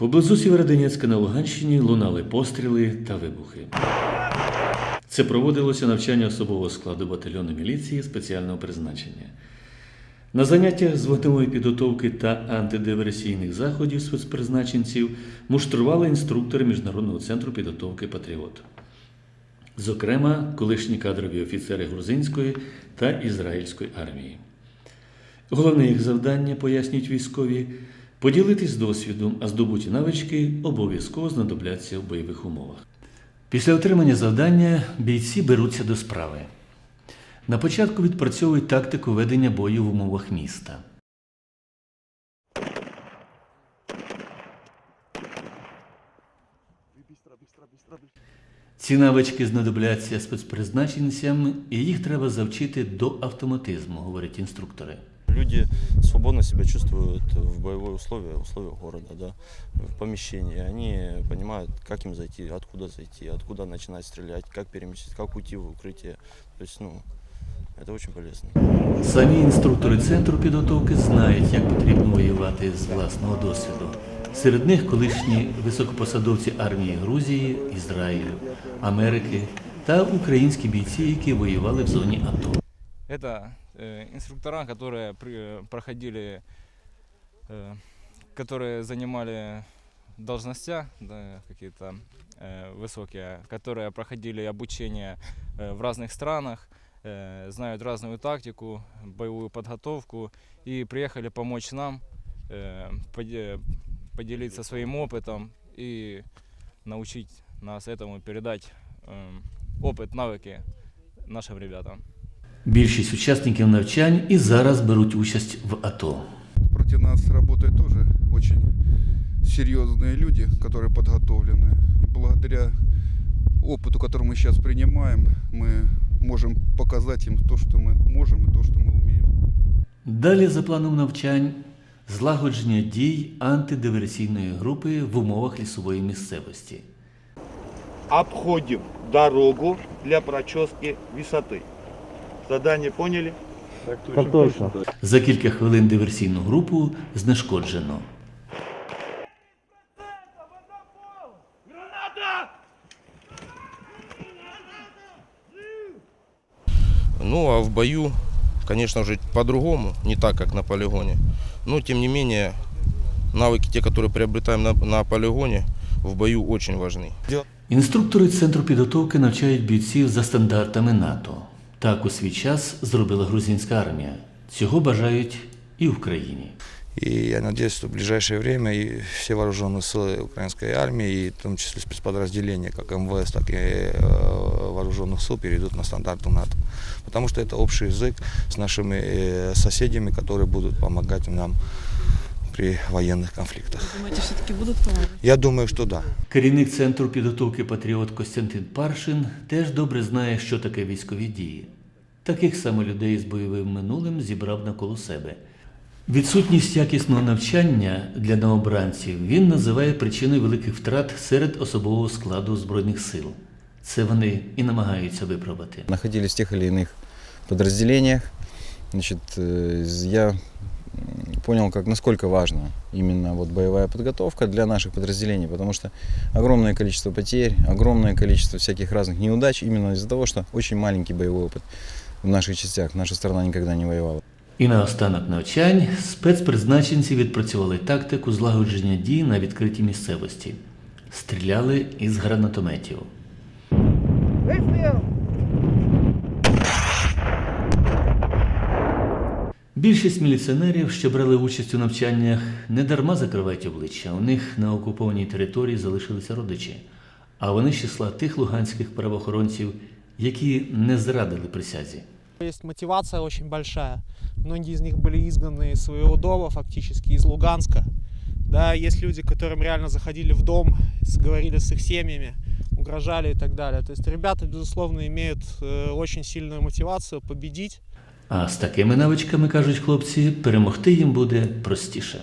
Поблизу Сєвєродонецька на Луганщині лунали постріли та вибухи. Це проводилося навчання особового складу батальйону міліції спеціального призначення. На заняттях з вогневої підготовки та антидиверсійних заходів спецпризначенців муштрували інструктори Міжнародного центру підготовки Патріот. Зокрема, колишні кадрові офіцери грузинської та ізраїльської армії. Головне їх завдання, пояснюють військові, поділитись досвідом, а здобуті навички обов'язково знадобляться в бойових умовах. Після отримання завдання бійці беруться до справи. На початку відпрацьовують тактику ведення бою в умовах міста. Ці навички знадобляться спецпризначенцям, і їх треба завчити до автоматизму, говорять інструктори. Люди свободно себя чувствуют в боевой условии, условиях города, да, в помещении. Они понимают, как им зайти, откуда зайти, откуда начинать стрелять, как переместить, как уйти в укрытие. То есть, ну, это очень полезно. Самі інструктори центру підготовки знають, як потрібно воювати з власного досвіду. Серед них колишні високопосадовці армії Грузії, Ізраїлю, Америки та українські бійці, які воювали в зоні АТО. Это э, инструктора, которые при- проходили, э, которые занимали должностя да, какие-то э, высокие, которые проходили обучение э, в разных странах, э, знают разную тактику, боевую подготовку и приехали помочь нам э, поде- поделиться своим опытом и научить нас этому, передать э, опыт, навыки нашим ребятам. Більшість учасників навчань і зараз беруть участь в АТО. Против нас работают тоже очень серьезные люди, которые подготовлены. И благодаря опыту, который мы сейчас принимаем, мы можем показать им то, что мы можем и то, что мы умеем. Далі за планом навчань злагодження дій антидиверсійної групи в умовах лісової місцевості. обходим дорогу для прочески высоты. Задание поняли? За кілька хвилин диверсійну групу знешкоджено. Ну, а в бою, конечно же, по-другому, не так, как на полигоне. Но, тем не менее, навыки, те, которые приобретаем на, на полигоне, в бою очень важны. Інструктори центру підготовки навчають бійців за стандартами НАТО. Так у свій час зробила грузинська армія. Цього бажають і в Україні. И я надеюсь, что в ближайшее время и все вооруженные силы украинской армии, и в том числе спецподразделения, как МВС, так и э, вооруженных сил, перейдут на стандарты НАТО. Потому что это общий язык с нашими э, соседями, которые будут помогать нам при военных конфликтах. Думаете, все-таки будут помогать? Я думаю, что да. Керівник центру підготовки Патріот Костянтин Паршин теж добре знає, що таке військові дії. Таких само людей з бойовим минулим зібрав навколо себе. Відсутність якісного навчання для новобранців він називає причиною великих втрат серед особового складу Збройних сил. Це вони і намагаються виправити. находились в тех или иных подразделениях. Значит, э, я м, понял, как, насколько важна именно вот боевая подготовка для наших подразделений, потому что огромное количество потерь, огромное количество всяких разных неудач именно из-за того, что очень маленький боевой опыт в наших частях. Наша страна никогда не воевала. І наостанок навчань спецпризначенці відпрацювали тактику злагодження дій на відкритій місцевості. Стріляли із гранатометів. Більшість міліціонерів, що брали участь у навчаннях, не дарма закривають обличчя. У них на окупованій території залишилися родичі, а вони з числа тих луганських правоохоронців, які не зрадили присязі. Есть мотивация очень большая. Многие из них были изгнаны из своего дома, фактически из Луганска. Да, есть люди, которым реально заходили в дом, с- говорили с их семьями, угрожали и так далее. То есть ребята, безусловно, имеют э, очень сильную мотивацию победить. А з такими навичками, кажуть хлопці, перемогти їм буде простіше.